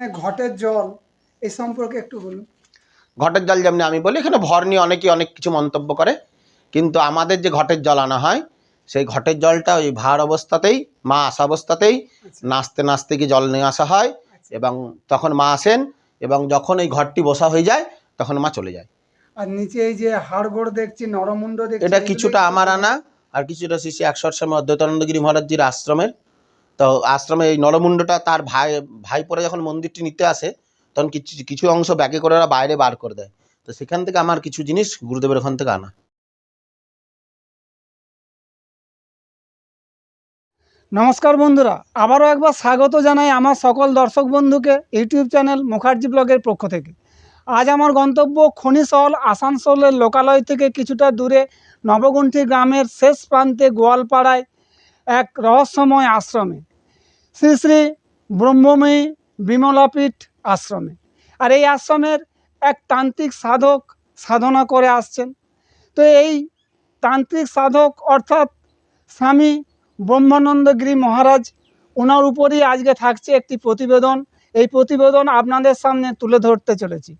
ঘটের জল এই সম্পর্কে একটু বলুন। ঘটের জল যেমনি আমি বলি এখানে ভর নিয়ে অনেকে অনেক কিছু মন্তব্য করে কিন্তু আমাদের যে ঘটের জল আনা হয় সেই ঘটের জলটা ওই ভার অবস্থাতেই মা আসা অবস্থাতেই আচ্ছা। নাচতে নাচতে কি জল নিয়ে আসা হয় এবং তখন মা আসেন এবং যখন এই ঘরটি বসা হয়ে যায় তখন মা চলে যায়। আর নিচে এই যে হাড়গোড় দেখছি নরমুণ্ড দেখছি এটা কিছুটা আমার আনা আর কিছুটা শিশি একশো স্বামী অদ্বৈতানন্দগিরি মহারাজজির আশ্রমের। তো আশ্রমে এই নরমুণ্ডটা তার ভাই ভাই পরে যখন মন্দিরটি নিতে আসে, তখন কিছু কিছু অংশ ব্যাগে করে ওরা বাইরে বার করে দেয়। তো সেখান থেকে আমার কিছু জিনিস গুরুদেবের ওখান থেকে আনা। নমস্কার বন্ধুরা, আবারও একবার স্বাগত জানাই আমার সকল দর্শক বন্ধুকে ইউটিউব চ্যানেল মুখার্জি ব্লগের পক্ষ থেকে। আজ আমার গন্তব্য খনিশহর আসানসোলের লোকালয় থেকে কিছুটা দূরে নবগুণ্ঠি গ্রামের শেষ প্রান্তে গোয়ালপাড়ায় এক রহস্যময় আশ্রমে। শ্রী শ্রী ব্রহ্মময়ী বিমলাপীঠ আশ্রমে। আর এই আশ্রমের এক তান্ত্রিক সাধক সাধনা করে আসছেন। তো এই তান্ত্রিক সাধক অর্থাৎ স্বামী ব্রহ্মানন্দগিরি মহারাজ, ওনার উপরই আজকে থাকছে একটি প্রতিবেদন। এই প্রতিবেদন আপনাদের সামনে তুলে ধরতে চলেছি।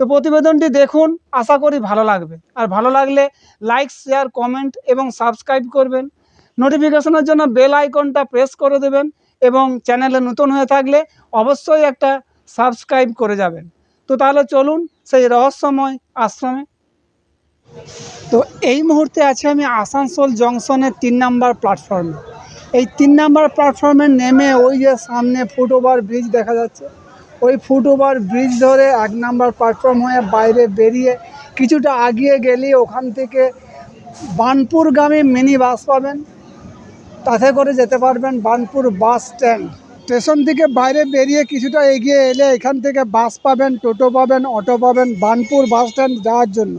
তো প্রতিবেদনটি দেখুন, আশা করি ভালো লাগবে। আর ভালো লাগলে লাইক, শেয়ার, কমেন্ট এবং সাবস্ক্রাইব করবেন। নোটিফিকেশনের জন্য বেল আইকনটা প্রেস করে দেবেন। এবং চ্যানেলে নতুন হয়ে থাকলে অবশ্যই একটা সাবস্ক্রাইব করে যাবেন। তো তাহলে চলুন সেই রহস্যময় আশ্রমে। তো এই মুহূর্তে আছি আমি আসানসোল জংশনের তিন নাম্বার প্ল্যাটফর্মে এই তিন নাম্বার প্ল্যাটফর্মে নেমে ওই যে সামনে ফুটওভার ব্রিজ দেখা যাচ্ছে। ওই ফুটওভার ব্রিজ ধরে এক নাম্বার প্ল্যাটফর্ম হয়ে বাইরে বেরিয়ে কিছুটা আগিয়ে গেলে ওখান থেকে বানপুরগামী মিনি বাস পাবেন। তাতে করে যেতে পারবেন বানপুর বাস স্ট্যান্ড। স্টেশন থেকে বাইরে বেরিয়ে কিছুটা এগিয়ে এলে এখান থেকে বাস পাবেন, টোটো পাবেন, অটো পাবেন বানপুর বাস স্ট্যান্ড যাওয়ার জন্য।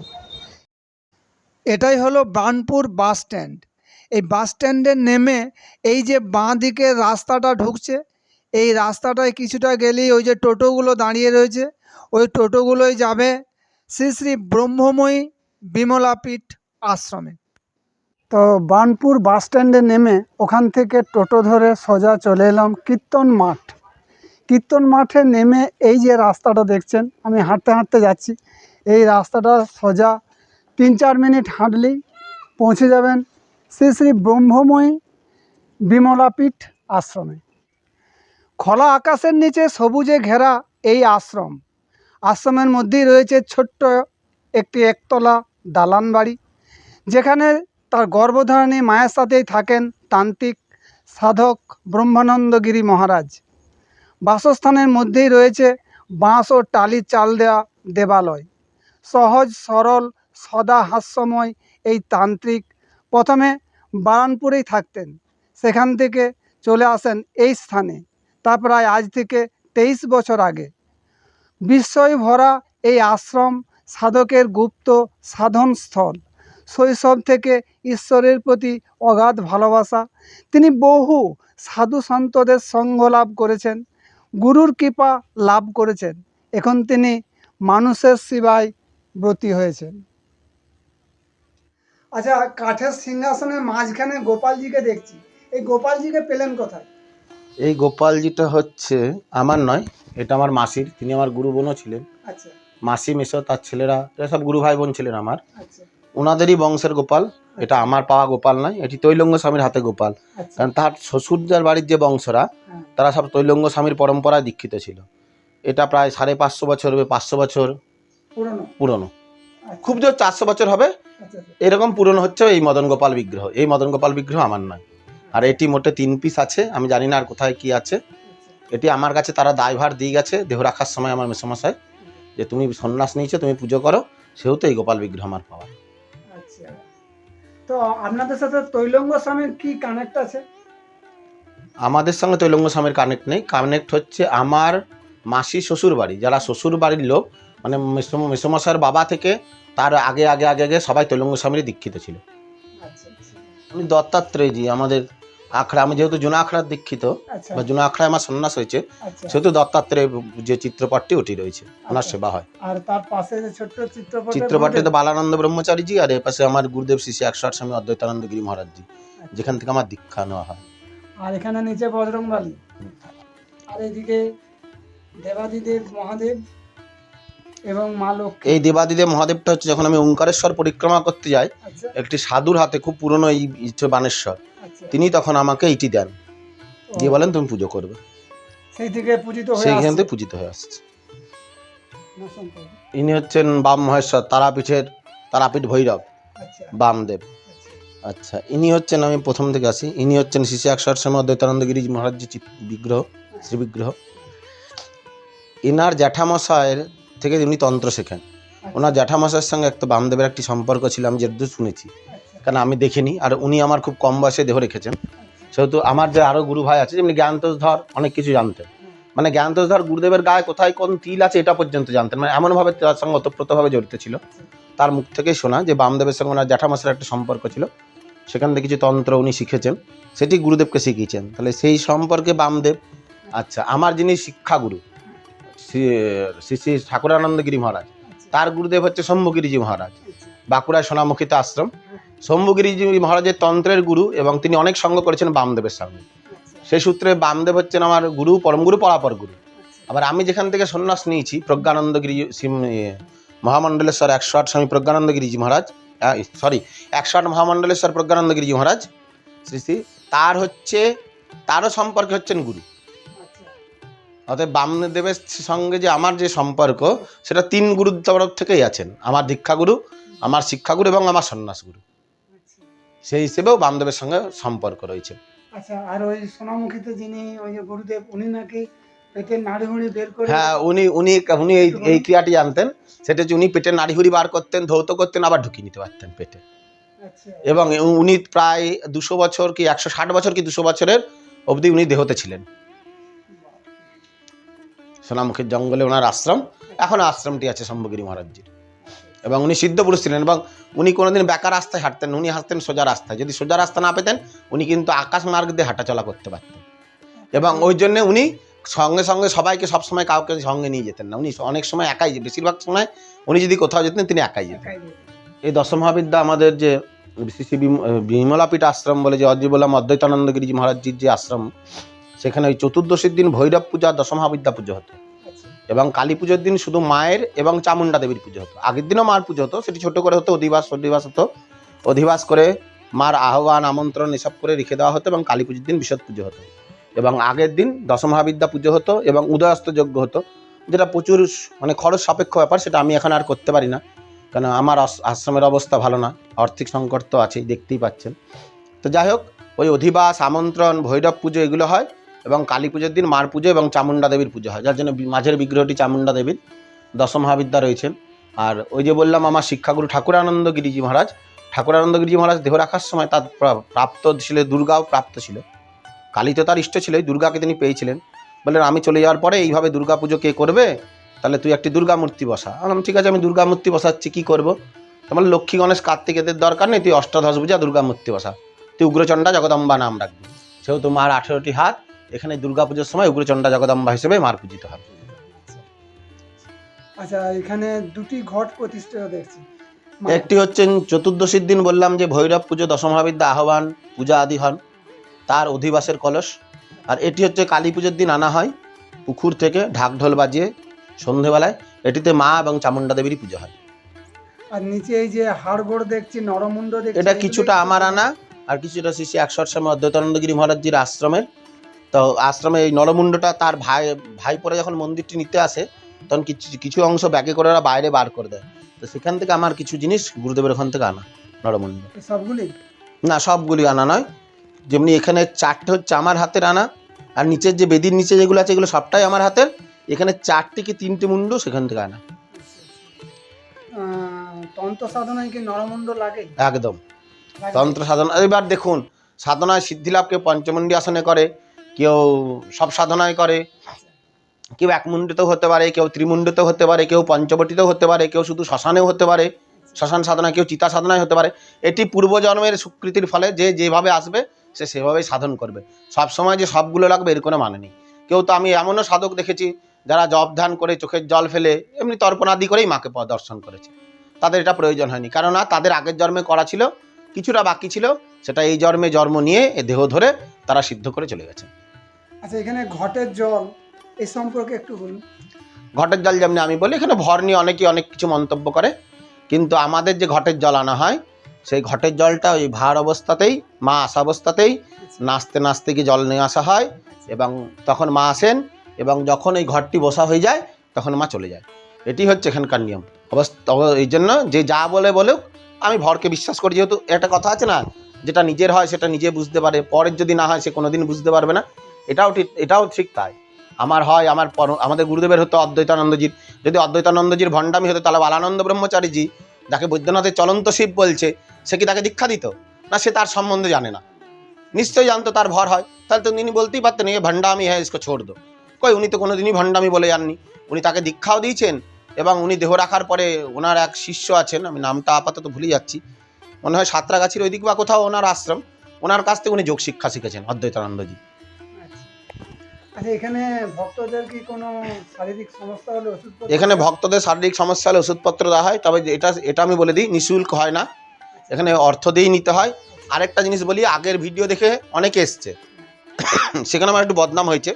এটাই হলো বানপুর বাস স্ট্যান্ড। এই বাস স্ট্যান্ডে নেমে এই যে বাঁ দিকে রাস্তাটা ঢুকছে, এই রাস্তাটায় কিছুটা গেলেই ওই যে টোটোগুলো দাঁড়িয়ে রয়েছে, ওই টোটোগুলোই যাবে শ্রী শ্রী ব্রহ্মময়ী বিমলাপীঠ আশ্রমে। তো বানপুর বাস স্ট্যান্ডে নেমে ওখান থেকে টোটো ধরে সোজা চলে এলাম কীর্তন মাঠ। কীর্তন মাঠে নেমে এই যে রাস্তাটা দেখছেন, আমি হাঁটতে হাঁটতে যাচ্ছি। এই রাস্তাটা সোজা তিন চার মিনিট হাঁটলেই পৌঁছে যাবেন শ্রী শ্রী ব্রহ্মময়ী বিমলাপীঠ আশ্রমে। খোলা আকাশের নিচে সবুজে ঘেরা এই আশ্রম। আশ্রমের মধ্যেই রয়েছে ছোট্ট একটি একতলা দালান বাড়ি, যেখানে তার গর্ভধারণী মায়ের সাথেই থাকেন তান্ত্রিক সাধক ব্রহ্মানন্দগিরি মহারাজ। বাসস্থানের মধ্যেই রয়েছে বাঁশ ও টালি চাল দেওয়া দেবালয়। সহজ, সরল, সদা হাস্যময় এই তান্ত্রিক প্রথমে বারানপুরেই থাকতেন। সেখান থেকে চলে আসেন এই স্থানে। তা প্রায় আজ থেকে তেইশ বছর আগে। বিস্ময় ভরা এই আশ্রম সাধকের গুপ্ত সাধন স্থল শৈশব থেকে ঈশ্বরের প্রতি অগাধ ভালোবাসা। তিনি বহু সাধু সন্তদের সঙ্গ লাভ করেছেন গুরুর কৃপা লাভ করেছেন। এখন তিনি মানুষের সেবায় ব্রতী হয়েছেন। আচ্ছা কাঠের সিংহাসনের মাঝখানে গোপালজিকে দেখছি। এই গোপালজিকে পেলেন কোথায়? এই গোপালজিটা হচ্ছে আমার নয় এটা আমার মাসির। তিনি আমার গুরু বোনও ছিলেন। আচ্ছা। মাসি মেসো তার ছেলেরা এরা সব গুরু ভাই বোন ছিলেন আমার। আচ্ছা। ওনাদেরই বংশের গোপাল। এটা আমার পাওয়া গোপাল নয় এটি তৈলঙ্গ স্বামীর হাতে গোপাল। আচ্ছা। কারণ তার শ্বশুরদার বাড়ির যে বংশরা হ্যাঁ, তারা সব তৈলঙ্গ স্বামীর পরম্পরায় দীক্ষিত ছিল। এটা প্রায় সাড়ে পাঁচশো বছর হবে পাঁচশো বছর পুরনো। আচ্ছা, খুব জোর চারশো বছর হবে। আচ্ছা এরকম পুরনো হচ্ছে এই মদন গোপাল বিগ্রহ। এই মদন গোপাল বিগ্রহ আমার নয়। আর এটি মোটে তিন পিস আছে আমি জানি না আর কোথায় কি আছে। এটি আমার কাছে তারা দায়ভার দিয়ে গেছে দেহ রাখার সময় আমার মেসমশাই যে তুমি সন্ন্যাস নিয়েছো তুমি পুজো করো সেহেতু এই গোপাল বিগ্রহ আমার পাওয়া। তো আপনাদের সাথে তৈলঙ্গ স্বামীর কি কানেক্ট আছে? আমাদের সঙ্গে তৈলঙ্গ স্বামীর কানেক্ট নেই। কানেক্ট হচ্ছে আমার মাসি শ্বশুর বাড়ি। যারা শ্বশুর বাড়ির লোক মানে মেসমশার বাবা থেকে তার আগে আগে আগে আগে সবাই তৈলঙ্গ স্বামীর দীক্ষিত ছিল। আচ্ছা আচ্ছা। আমি দত্তাত্রেয়জি আমাদের আখড়া আমি যেহেতু জুনা আখড়ার দীক্ষিত আচ্ছা। বা জুনা আখড়ায় আমার সন্ন্যাস হয়েছে আচ্ছা। সেহেতু দত্তাত্রেয় যে চিত্রপটটি ওটি রয়েছে ওনার আচ্ছা। সেবা হয়। আর তার পাশে যে ছোট্ট চিত্রপট চিত্রপটটিতে বালানন্দ ব্রহ্মচারীজি আর এর পাশে আমার গুরুদেব শিশি একশো আট স্বামী অদ্বৈতানন্দ গিরি মহারাজজি যেখান থেকে আমার দীক্ষা নেওয়া হয়। আর এখানে নিচে বজরংবালি। আর এদিকে দেবাদিদেব মহাদেব এবং মা লক্ষ্মী। এই দেবাদিদেব মহাদেবটা হচ্ছে যখন আমি ওঙ্কারেশ্বর পরিক্রমা করতে যাই আচ্ছা। একটি সাধুর হাতে খুব পুরনো এই বানেশ্বর আচ্ছা। তিনি তখন আমাকে এইটি দেন। দিয়ে বলেন তুমি পুজো করবে। সেই থেকে পূজিত হয়ে সেইখান থেকে পূজিত হয়ে আসছে। ইনি হচ্ছেন বাম মহেশ্বর তারাপীঠের তারাপীঠ ভৈরব আচ্ছা। বামদেব। আচ্ছা। ইনি হচ্ছেন আমি প্রথম থেকে আসি ইনি হচ্ছেন শিশু একশো সময় অদ্বৈতানন্দ গিরিজ মহারাজজি বিগ্রহ শ্রী বিগ্রহ ইনার জ্যাঠামশায়ের থেকে উনি তন্ত্র শেখেন ওনার জ্যাঠামশাইয়ের সঙ্গে একটা বামদেবের একটি সম্পর্ক ছিল আমি যেদূর শুনেছি। আচ্ছা। কারণ আমি দেখিনি আর উনি আমার খুব কম বয়সে দেহ রেখেছেন। সেহেতু আমার যে আরও গুরু ভাই আছে যেমনি জ্ঞানতোষ ধর অনেক কিছু জানতেন। মানে জ্ঞানতোষ ধর গুরুদেবের গায়ে কোথায় কোন তিল আছে এটা পর্যন্ত জানতেন। মানে এমনভাবে তার সঙ্গে ওতপ্রোতভাবে জড়িত ছিল। তার মুখ থেকেই শোনা যে বামদেবের সঙ্গে ওনার জ্যাঠামশার একটা সম্পর্ক ছিল। সেখান থেকে কিছু তন্ত্র উনি শিখেছেন সেটি গুরুদেবকে শিখিয়েছেন। তাহলে সেই সম্পর্কে বামদেব আচ্ছা আমার যিনি শিক্ষাগুরু শ্রী শ্রী শ্রী ঠাকুরানন্দ মহারাজ। তার গুরুদেব হচ্ছে শম্ভুগিরিজি মহারাজ। বাঁকুড়ায় সোনামুখিত আশ্রম। শম্ভুগিরিজি মহারাজের তন্ত্রের গুরু এবং তিনি অনেক সঙ্গ করেছেন বামদেবের সঙ্গে। সেই সূত্রে বামদেব হচ্ছেন আমার গুরু পরমগুরু পরাপর গুরু। আবার আমি যেখান থেকে সন্ন্যাস নিয়েছি প্রজ্ঞানন্দগিরি মহামণ্ডলেশ্বর একশো আট স্বামী প্রজ্ঞানন্দগিরিজি মহারাজ সরি একশো আট মহামণ্ডলেশ্বর প্রজ্ঞানন্দগিরিজি মহারাজ শ্রী শ্রী তার হচ্ছে তারও সম্পর্কে হচ্ছেন গুরু। অতএব বামদেবের সঙ্গে যে আমার যে সম্পর্ক সেটা তিন গুরুর তরফ থেকেই আছেন। আমার দীক্ষাগুরু আমার শিক্ষাগুরু এবং আমার সন্ন্যাসগুরু। সেই হিসেবেও বামদেবের সঙ্গে সম্পর্ক রয়েছে। আচ্ছা আর ওই সোনামুখীতে যিনি ওই যে গুরুদেব উনি নাকি পেটের নাড়ি বের করে হ্যাঁ উনি উনি উনি এই এই ক্রিয়াটি জানতেন সেটা হচ্ছে উনি পেটে নাড়িহুড়ি বার করতেন ধৌত করতেন আবার ঢুকিয়ে নিতে পারতেন পেটে। আচ্ছা। এবং উনি প্রায় দুশো বছর কি একশো ষাট বছর কি দুশো বছরের অবধি উনি দেহতে ছিলেন। সোনামুখীর জঙ্গলে ওনার আশ্রম এখন আশ্রমটি আছে শম্ভগিরি মহারাজজির। এবং উনি সিদ্ধ পুরুষ ছিলেন এবং উনি কোনোদিন বেকার রাস্তায় হাঁটতেন উনি হাঁটতেন সোজা রাস্তায়। যদি সোজা রাস্তা না পেতেন উনি কিন্তু আকাশ মার্গ দিয়ে হাঁটাচলা করতে পারতেন। এবং ওই জন্যে উনি সঙ্গে সঙ্গে সবাইকে সবসময় কাউকে সঙ্গে নিয়ে যেতেন না। উনি অনেক সময় একাই বেশিরভাগ সময় উনি যদি কোথাও যেতেন তিনি একাই যেতেন। এই দশমহাবিদ্যা আমাদের যে শ্রী শ্রী বিম- বিমলাপীঠ আশ্রম বলে যে অজি বললাম অদ্বৈতানন্দ মহারাজজির যে আশ্রম সেখানে ওই চতুর্দশীর দিন ভৈরব পূজা দশমহাবিদ্যা পুজো হতো। এবং কালী পুজোর দিন শুধু মায়ের এবং চামুণ্ডা দেবীর পুজো হতো। আগের দিনও মার পুজো হতো, সেটি ছোট করে হতো, অধিবাস অধিবাস হতো। অধিবাস করে মার আহ্বান, আমন্ত্রণ এসব করে রেখে দেওয়া হতো এবং কালী পুজোর দিন বিশদ পুজো হতো। এবং আগের দিন দশমহাবিদ্যা পুজো হতো এবং উদয়াস্ত যজ্ঞ হতো, যেটা প্রচুর মানে খরচ সাপেক্ষ ব্যাপার, সেটা আমি এখন আর করতে পারি না। কেন আমার আশ্রমের অবস্থা ভালো না, আর্থিক সংকট তো আছেই, দেখতেই পাচ্ছেন। তো যাই হোক, ওই অধিবাস, আমন্ত্রণ, ভৈরব পুজো এগুলো হয়। এবং কালী পুজোর দিন মার পুজো এবং চামুণ্ডা দেবীর পুজো হয়। যার জন্য মাঝের বিগ্রহটি চামুণ্ডা দেবীর। দশম মহাবিদ্যা রয়েছেন আর ওই যে বললাম, আমার শিক্ষাগুরু ঠাকুরানন্দ গিরিজি মহারাজ। ঠাকুরানন্দ গিরিজি মহারাজ দেহ রাখার সময় তার প্রা- প্রাপ্ত ছিল, দুর্গাও প্রাপ্ত ছিল। কালী তো তার ইষ্ট ছিল দুর্গাকে তিনি পেয়েছিলেন। বললেন, আমি চলে যাওয়ার পরে এইভাবে দুর্গা পুজো কে করবে? তাহলে তুই একটি দুর্গা মূর্তি বসা। আমি ঠিক আছে, আমি দুর্গা মূর্তি বসাচ্ছি, কী করব? তাহলে লক্ষ্মী, গণেশ কার্তিক এদের দরকার নেই, তুই অষ্টাদশ পূজা দুর্গা মূর্তি বসা। তুই উগ্রচণ্ডা জগদম্বা নাম রাখবি। সেহেতু মার আঠেরোটি হাত এখানে দুর্গা পুজোর সময় উগ্রচণ্ডা জগদম্বা হিসেবে মার পূজিত হয়। আচ্ছা এখানে দুটি ঘট প্রতিষ্ঠিত দেখছি। একটি হচ্ছেন চতুর্দশীর দিন বললাম যে ভৈরব পুজো দশমহাবিদ্যা আহ্বান পূজা আদি হন তার অধিবাসের কলস। আর এটি হচ্ছে কালী পুজোর দিন আনা হয় পুকুর থেকে ঢাক ঢোল বাজিয়ে সন্ধেবেলায়। এটিতে মা এবং চামুণ্ডা দেবীরই পুজো হয়। আর নিচে এই যে হাড়গোড় দেখছি নরমুণ্ড দেখছি এটা কিছুটা আমার আনা আর কিছুটা শিশি একশো সময় অদ্বৈতানন্দগিরি মহারাজজির আশ্রমের। তো আশ্রমে এই নরমুণ্ডটা তার ভাই ভাই পরে যখন মন্দিরটি নিতে আসে তখন কিছু কিছু অংশ ব্যাগে করে ওরা বাইরে বার করে দেয়। তো সেখান থেকে আমার কিছু জিনিস গুরুদেবের ওখান থেকে আনা নরমুণ্ড সবগুলি? না সবগুলি আনা নয়। যেমনি এখানে চারটে হচ্ছে আমার হাতের আনা আর নিচের যে বেদির নিচে যেগুলো আছে এগুলো সবটাই আমার হাতের। এখানে চারটি কি তিনটে মুন্ডু সেখান থেকে আনা। তন্ত্র সাধনায় কি নরমুণ্ড লাগে? একদম। তন্ত্র সাধনা এবার দেখুন সাধনায় সিদ্ধিলাভকে পঞ্চমুণ্ডী আসনে করে কেউ সব সাধনায় করে, কেউ একমুণ্ডিতেও হতে পারে, কেউ ত্রিমুণ্ডিতেও হতে পারে, কেউ পঞ্চবটিতেও হতে পারে, কেউ শুধু শ্মশানেও হতে পারে, শ্মশান সাধনা কেউ চিতা সাধনায় হতে পারে। এটি পূর্বজন্মের স্বীকৃতির ফলে যে যেভাবে আসবে, সে সেভাবেই সাধন করবে। সব সময় যে সবগুলো লাগবে, এর কোনো মানে নেই। কেউ তো আমি এমনও সাধক দেখেছি, যারা জব ধ্যান করে চোখের জল ফেলে এমনি তর্পণাদি করেই মাকে দর্শন করেছে। তাদের এটা প্রয়োজন হয়নি। কেননা তাদের আগের জন্মে করা ছিল, কিছুটা বাকি ছিল, সেটা এই জন্মে জন্ম নিয়ে এ দেহ ধরে তারা সিদ্ধ করে চলে গেছে। আচ্ছা এখানে ঘটের জল এই সম্পর্কে একটু বলুন। ঘটের জল যেমনি আমি বলি, এখানে ভর নিয়ে অনেকেই অনেক কিছু মন্তব্য করে। কিন্তু আমাদের যে ঘটের জল আনা হয়, সেই ঘটের জলটা ওই ভার অবস্থাতেই, মা আসা অবস্থাতেই নাচতে নাচতে গিয়ে জল নিয়ে আসা হয় এবং তখন মা আসেন এবং যখন এই ঘরটি বসা হয়ে যায়, তখন মা চলে যায়। এটি হচ্ছে এখানকার নিয়ম। অবস্থা অব- এই জন্য যে যা বলে বলুক, আমি ভরকে বিশ্বাস করি। যেহেতু একটা কথা আছে না, যেটা নিজের হয় সেটা নিজে বুঝতে পারে, পরের যদি না হয় সে কোনোদিন বুঝতে পারবে না। এটাও ঠিক এটাও ঠিক তাই। আমার হয়, আমার আমাদের গুরুদেবের হতো অদ্বৈতানন্দজির। যদি অদ্বৈতানন্দজির ভণ্ডামি হতো, তাহলে বালানন্দ ব্রহ্মচারীজি, যাকে বৈদ্যনাথের চলন্ত শিব বলছে, সে কি তাকে দীক্ষা দিত? না, সে তার সম্বন্ধে জানে না। নিশ্চয়ই জানতো, তার ভর হয়। তাহলে তো তিনি বলতেই পারতেন, এ ভণ্ডামি হ্যাঁ ইসকো ছোড় দো। কই, উনি তো কোনোদিনই ভণ্ডামি বলে যাননি। উনি তাকে দীক্ষাও দিয়েছেন এবং উনি দেহ রাখার পরে ওনার এক শিষ্য আছেন, আমি নামটা আপাতত ভুলে যাচ্ছি। মনে হয় সাঁতরাগাছির ওইদিক বা কোথাও ওনার আশ্রম। ওনার কাছ থেকে উনি যোগ শিক্ষা শিখেছেন, অদ্বৈতানন্দজি। এখানে ভক্তদের শারীরিক সমস্যা হলে শারীরিক সমস্যা হলে ওষুধপত্র দেওয়া হয়, তবে এটা এটা আমি বলে দিই, নিঃশুল্ক হয় না। এখানে অর্থ দিয়েই নিতে হয়। আরেকটা জিনিস বলি, আগের ভিডিও দেখে অনেকে এসছে। সেখানে আমার একটু বদনাম হয়েছে।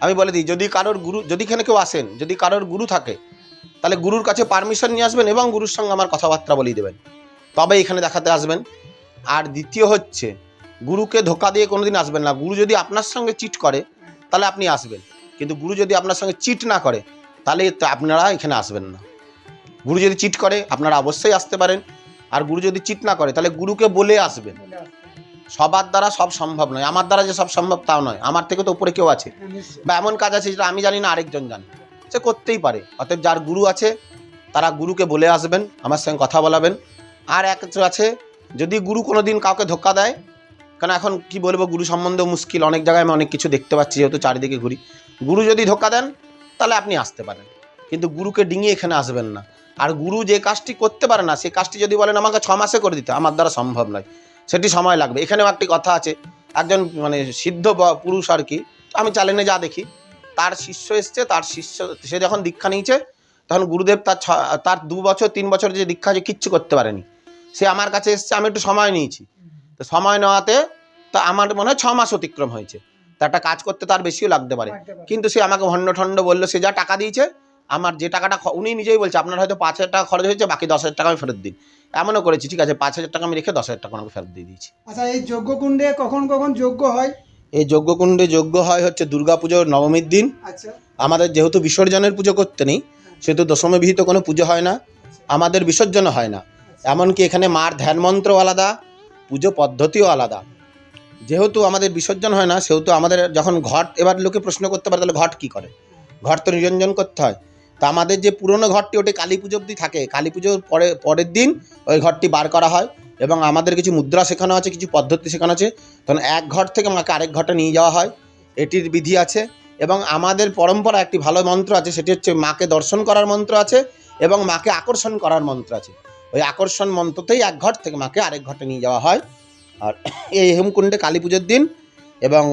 আমি বলে দিই, যদি কারোর গুরু, যদি এখানে কেউ আসেন, যদি কারোর গুরু থাকে, তাহলে গুরুর কাছে পারমিশন নিয়ে আসবেন এবং গুরুর সঙ্গে আমার কথাবার্তা বলিয়ে দেবেন। তবে এখানে দেখাতে আসবেন। আর দ্বিতীয় হচ্ছে, গুরুকে ধোকা দিয়ে কোনোদিন আসবেন না। গুরু যদি আপনার সঙ্গে চিট করে তাহলে আপনি আসবেন। কিন্তু গুরু যদি আপনার সঙ্গে চিট না করে, তাহলে আপনারা এখানে আসবেন না। গুরু যদি চিট করে, আপনারা অবশ্যই আসতে পারেন। আর গুরু যদি চিট না করে, তাহলে গুরুকে বলে আসবেন। সবার দ্বারা সব সম্ভব নয়। আমার দ্বারা যে সব সম্ভব, তাও নয়। আমার থেকে তো উপরে কেউ আছে। বা এমন কাজ আছে যেটা আমি জানি না, আরেকজন জানে। সে করতেই পারে। অতএব যার গুরু আছে, তারা গুরুকে বলে আসবেন, আমার সঙ্গে কথা বলাবেন। আর এক আছে, যদি গুরু কোনো দিন কাউকে ধোকা দেয় কারণ এখন কি বলব, গুরু সম্বন্ধেও মুশকিল। অনেক জায়গায় আমি অনেক কিছু দেখতে পাচ্ছি, যেহেতু চারিদিকে ঘুরি। গুরু যদি ধোকা দেন, তাহলে আপনি আসতে পারেন। কিন্তু গুরুকে ডিঙিয়ে এখানে আসবেন না। আর গুরু যে কাজটি করতে পারে না সেই কাজটি যদি বলেন, আমাকে ছ মাসে করে দিতে আমার দ্বারা সম্ভব নয়। সেটি সময় লাগবে। এখানেও একটি কথা আছে, একজন মানে সিদ্ধ পুরুষ আর কি, আমি চ্যানেলে যা দেখি, তার শিষ্য এসছে, তার শিষ্য, সে যখন দীক্ষা নিয়েছে, তখন গুরুদেব তার তার দু বছর, তিন বছর যে দীক্ষা আছে, কিচ্ছু করতে পারেনি। সে আমার কাছে এসছে, আমি একটু সময় নিয়েছি। তো সময় নেওয়াতে তা আমার মনে হয় ছ মাস অতিক্রম হয়েছে। তা একটা কাজ করতে তার বেশিও লাগতে পারে। কিন্তু সে আমাকে ভণ্ড ঠণ্ড বলল সে যা টাকা দিয়েছে আমার যে টাকাটা উনি নিজেই বলছে আপনার হয়তো পাঁচ হাজার টাকা খরচ হয়েছে বাকি দশ হাজার টাকা আমি ফেরত দিন এমনও করেছি ঠিক আছে পাঁচ হাজার টাকা আমি রেখে দশ হাজার টাকা আমাকে ফেরত দিয়ে দিয়েছি। আচ্ছা এই যজ্ঞকুণ্ডে কখন কখন যজ্ঞ হয়? এই যজ্ঞকুণ্ডে যজ্ঞ হয় হচ্ছে দুর্গাপুজোর নবমীর দিন। আচ্ছা। আমাদের যেহেতু বিসর্জনের পুজো করতে নেই সেহেতু দশমী বিহিত কোনো পুজো হয় না। আমাদের বিসর্জন হয় না। এমনকি এখানে মার ধ্যান মন্ত্র আলাদা। পুজো পদ্ধতিও আলাদা। যেহেতু আমাদের বিসর্জন হয় না, সেহেতু আমাদের যখন ঘট, এবার লোকে প্রশ্ন করতে পারে, তাহলে ঘট কী করে? ঘট তো নিরঞ্জন করতে হয়। তা আমাদের যে পুরনো ঘরটি, ওটি কালী পুজো অবধি থাকে। কালী পুজোর পরে, পরের দিন ওই ঘরটি বার করা হয় এবং আমাদের কিছু মুদ্রা শেখানো আছে, কিছু পদ্ধতি শেখানো আছে। তখন এক ঘর থেকে মাকে আরেক ঘরটা নিয়ে যাওয়া হয়। এটির বিধি আছে এবং আমাদের পরম্পরা একটি ভালো মন্ত্র আছে, সেটি হচ্ছে মাকে দর্শন করার মন্ত্র আছে এবং মাকে আকর্ষণ করার মন্ত্র আছে। ওই আকর্ষণ মন্ত্রতেই এক ঘর থেকে মাকে আরেক ঘরটা নিয়ে যাওয়া হয়। আর এই হেমকুণ্ডে কালী পুজোর দিন এবং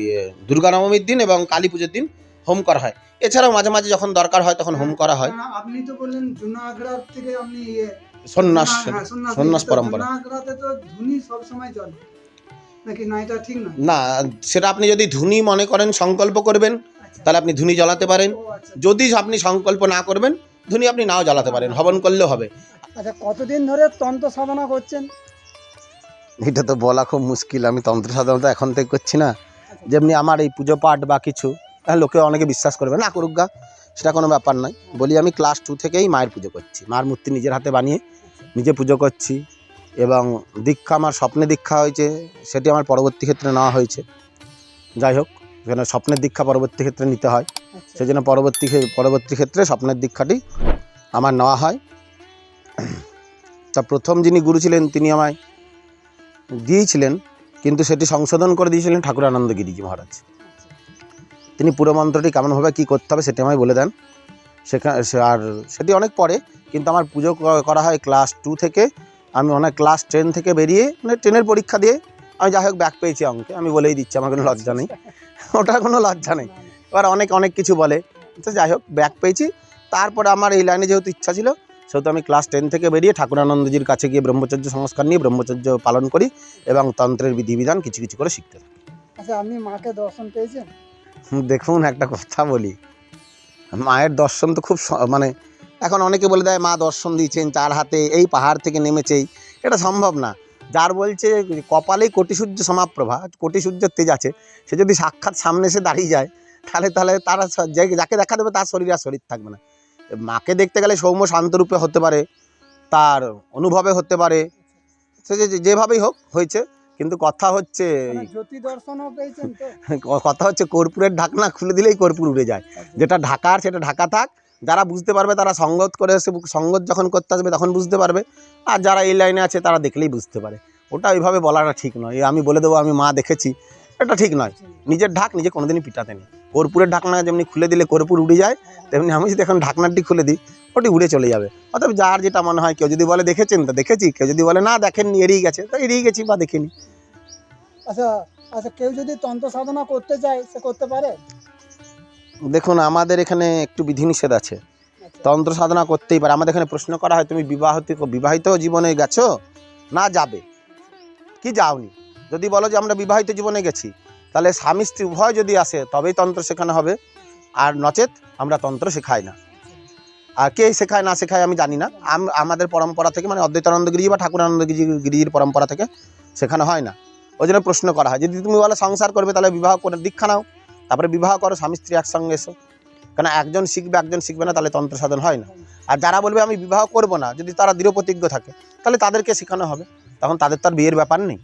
ইয়ে, দুর্গা নবমীর দিন এবং কালী পুজোর দিন হোম করা হয়। এছাড়াও মাঝে মাঝে যখন দরকার হয় তখন হোম করা হয়। আপনি তো বললেন জুনাগড় থেকে আপনি ইয়ে সন্ন্যাস হ্যাঁ, সন্ন্যাস সন্ন্যাস পরম্পরা। তো ধুনি সব সময় চলে। না এটা ঠিক না না সেটা আপনি যদি ধুনি মনে করেন সংকল্প করবেন আচ্ছা। তাহলে আপনি ধুনি জ্বালাতে পারেন। আচ্ছা। যদি আপনি সংকল্প না করবেন ধুনি আপনি নাও জ্বালাতে পারেন হবন করলেও হবে। আচ্ছা কতদিন ধরে তন্ত্র সাধনা করছেন? এটা তো বলা খুব মুশকিল আমি তন্ত্র সাধারণত এখন থেকে করছি না। যেমনি আমার এই পুজো পাঠ বা কিছু হ্যাঁ লোকে অনেকে বিশ্বাস করবে না করুক গা সেটা কোনো ব্যাপার নয়। বলি আমি ক্লাস টু থেকেই মায়ের পুজো করছি মায়ের মূর্তি নিজের হাতে বানিয়ে নিজে পুজো করছি এবং দীক্ষা আমার স্বপ্নে দীক্ষা হয়েছে সেটি আমার পরবর্তী ক্ষেত্রে নেওয়া হয়েছে। যাই হোক এখানে স্বপ্নের দীক্ষা পরবর্তী ক্ষেত্রে নিতে হয়। আচ্ছা সেই জন্য পরবর্তী পরবর্তী ক্ষেত্রে স্বপ্নের দীক্ষাটি আমার নেওয়া হয়। তা প্রথম যিনি গুরু ছিলেন তিনি আমায় দিয়েছিলেন কিন্তু সেটি সংশোধন করে দিয়েছিলেন ঠাকুর আনন্দ গিরিজি মহারাজ। তিনি পুরো মন্ত্রটি কেমনভাবে কী করতে হবে সেটি আমায় বলে দেন। সেখানে আর সেটি অনেক পরে কিন্তু আমার পুজো করা হয় ক্লাস টু থেকে। আমি অনেক ক্লাস টেন থেকে বেরিয়ে মানে ট্রেনের পরীক্ষা দিয়ে আমি যাই হোক ব্যাক পেয়েছি অঙ্কে। আমি বলেই দিচ্ছি আমার কোনো লজ্জা নেই। ওটা কোনো লজ্জা নেই। এবার অনেক অনেক কিছু বলে। তো যাই হোক ব্যাক পেয়েছি। তারপরে আমার এই লাইনে যেহেতু ইচ্ছা ছিল সেহেতু আমি ক্লাস টেন থেকে বেরিয়ে ঠাকুরানন্দজির কাছে গিয়ে ব্রহ্মচর্য সংস্কার নিয়ে ব্রহ্মচর্য পালন করি এবং তন্ত্রের বিধিবিধান কিছু কিছু করে শিখতে থাকি। আচ্ছা আপনি মাকে দর্শন পেয়েছেন? দেখুন একটা কথা বলি। মায়ের দর্শন তো খুব মানে এখন অনেকে বলে দেয় মা দর্শন দিয়েছেন চার হাতে এই পাহাড় থেকে নেমেছেই। এটা সম্ভব না। যার বলছে কপালেই কোটি সূর্য সমাপ্রভা কোটি সূর্যের তেজ আছে। সে যদি সাক্ষাৎ সামনে এসে দাঁড়িয়ে যায় তাহলে তাহলে তারা যে- যাকে দেখা দেবে তার শরীর আর শরীর থাকবে না। মাকে দেখতে গেলে সৌম্য শান্তরূপে হতে পারে তার অনুভবে হতে পারে সে যেভাবেই হোক হয়েছে কিন্তু কথা হচ্ছে কথা হচ্ছে কর্পূরের ঢাকনা খুলে দিলেই কর্পূর উড়ে যায়। যেটা ঢাকার সেটা ঢাকা থাক যারা বুঝতে পারবে তারা সঙ্গত করে এসে সঙ্গত যখন করতে আসবে তখন বুঝতে পারবে আর যারা এই লাইনে আছে তারা দেখলেই বুঝতে পারে। ওটা ওইভাবে বলাটা ঠিক নয় আমি বলে দেবো আমি মা দেখেছি এটা ঠিক নয়। নিজের ঢাক নিজে কোনোদিনই পিটাতে নেই। কর্পূরের ঢাকনা যেমনি খুলে দিলে কর্পূর উড়ে যায় তেমনি আমি যদি এখন ঢাকনাটি খুলে দিই ওটি উড়ে চলে যাবে। অতএব যার যেটা মনে হয় কেউ যদি বলে দেখেছেন তো দেখেছি কেউ যদি বলে না দেখেননি এড়িয়ে গেছে তো এড়িয়ে গেছি বা দেখিনি। আচ্ছা আচ্ছা কেউ যদি তন্ত্র সাধনা করতে চায় সে করতে পারে? দেখুন আমাদের এখানে একটু বিধিনিষেধ আছে। তন্ত্র সাধনা করতেই পারে। আমাদের এখানে প্রশ্ন করা হয় তুমি বিবাহিত বিবাহিত জীবনে গেছো? না যাবে। কি যাওনি? যদি বলো যে আমরা বিবাহিত জীবনে গেছি তাহলে স্বামী স্ত্রী উভয় যদি আসে, তবেই তন্ত্র শেখানো হবে। আর নচেত আমরা তন্ত্র শেখাই না। আর কে শেখায়, না শেখায় আমি জানি না। আম- আমাদের পরম্পরা থেকে মানে অদ্বৈতানন্দ গিরি বা ঠাকুরানন্দ গিরি- গিরির পরম্পরা থেকে শেখানো হয় না। ওই জন্য প্রশ্ন করা হয়, যদি তুমি বলো সংসার করবে, তাহলে বিবাহ করে দীক্ষা নাও। তারপরে বিবাহ করো, স্বামী স্ত্রী একসঙ্গে এসো। কেন একজন শিখবে একজন শিখবে না, তাহলে তন্ত্র সাধন হয় না। আর যারা বলবে আমি বিবাহ করব না, যদি তারা দৃঢ় প্রতিজ্ঞ থাকে, তাহলে তাদেরকে শেখানো হবে। তখন তাদের তো আর বিয়ের ব্যাপার নেই।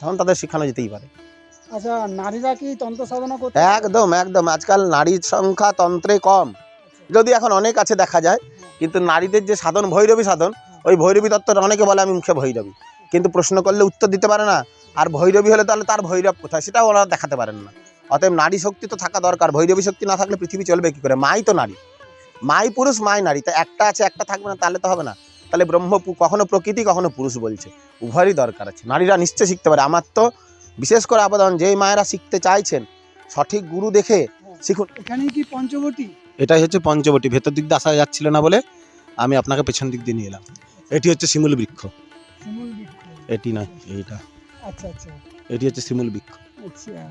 তখন তাদের শেখানো যেতেই পারে। আচ্ছা নারীরা কি তন্ত্র সাধনা করতে একদম একদম। আজকাল নারীর সংখ্যা তন্ত্রে কম। যদি এখন অনেক আছে দেখা যায় কিন্তু নারীদের যে সাধন ভৈরবী সাধন ওই ভৈরবী তত্ত্বটা অনেকে বলে আমি মুখে ভৈরবী। কিন্তু প্রশ্ন করলে উত্তর দিতে পারে না। আর ভৈরবী হলে তাহলে তার ভৈরব কোথায়? সেটাও ওরা দেখাতে পারেন না। অতএব নারী শক্তি তো থাকা দরকার। ভৈরবী শক্তি না থাকলে পৃথিবী চলবে কি করে? মাই তো নারী। মাই পুরুষ মাই নারী। তা একটা আছে একটা থাকবে না তাহলে তো হবে না। তাহলে ব্রহ্ম কখনো প্রকৃতি কখনো পুরুষ বলছে। উভয়েরই দরকার আছে। নারীরা নিশ্চয় শিখতে পারে। আমার তো বিশেষ করে আবেদন যেই মায়েরা শিখতে চাইছেন সঠিক গুরু দেখে শিখুন। এখানেই কি পঞ্চবটী? এটাই হচ্ছে পঞ্চবটি ভেতর দিক দিয়ে আসা যাচ্ছিল না বলে আমি আপনাকে পেছন দিক দিয়ে নিয়ে এলাম। এটি হচ্ছে শিমুল বৃক্ষ। এটি না এইটা। আচ্ছা আচ্ছা। এটি হচ্ছে শিমুল বৃক্ষ। আচ্ছা।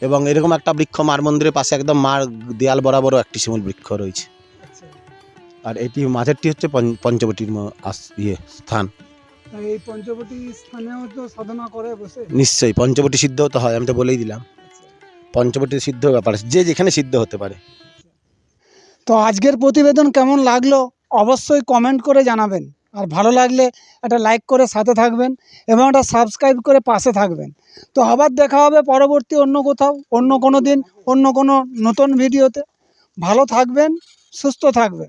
এবং এরকম একটা বৃক্ষ মার মন্দিরের পাশে একদম মার দেয়াল বরাবরও একটি শিমুল বৃক্ষ রয়েছে। আচ্ছা। আর এটি মাঝেরটি হচ্ছে পঞ্চ- পঞ্চবটির ম- ইয়ে স্থান। এই পঞ্চবটী স্থানেও তো সাধনা করে বসে। নিশ্চয়ই পঞ্চবটি সিদ্ধ হতে হয় আমি তো বলেই দিলাম। আচ্ছা। পঞ্চবটি সিদ্ধ ব্যাপার যে যেখানে সিদ্ধ হতে পারে। তো আজকের প্রতিবেদন কেমন লাগল? অবশ্যই কমেন্ট করে জানাবেন। আর ভালো লাগলে একটা লাইক করে সাথে থাকবেন এবং একটা সাবস্ক্রাইব করে পাশে থাকবেন। তো আবার দেখা হবে পরবর্তী অন্য কোথাও অন্য কোনো দিন অন্য কোনো নতুন ভিডিওতে ভালো থাকবেন সুস্থ থাকবেন।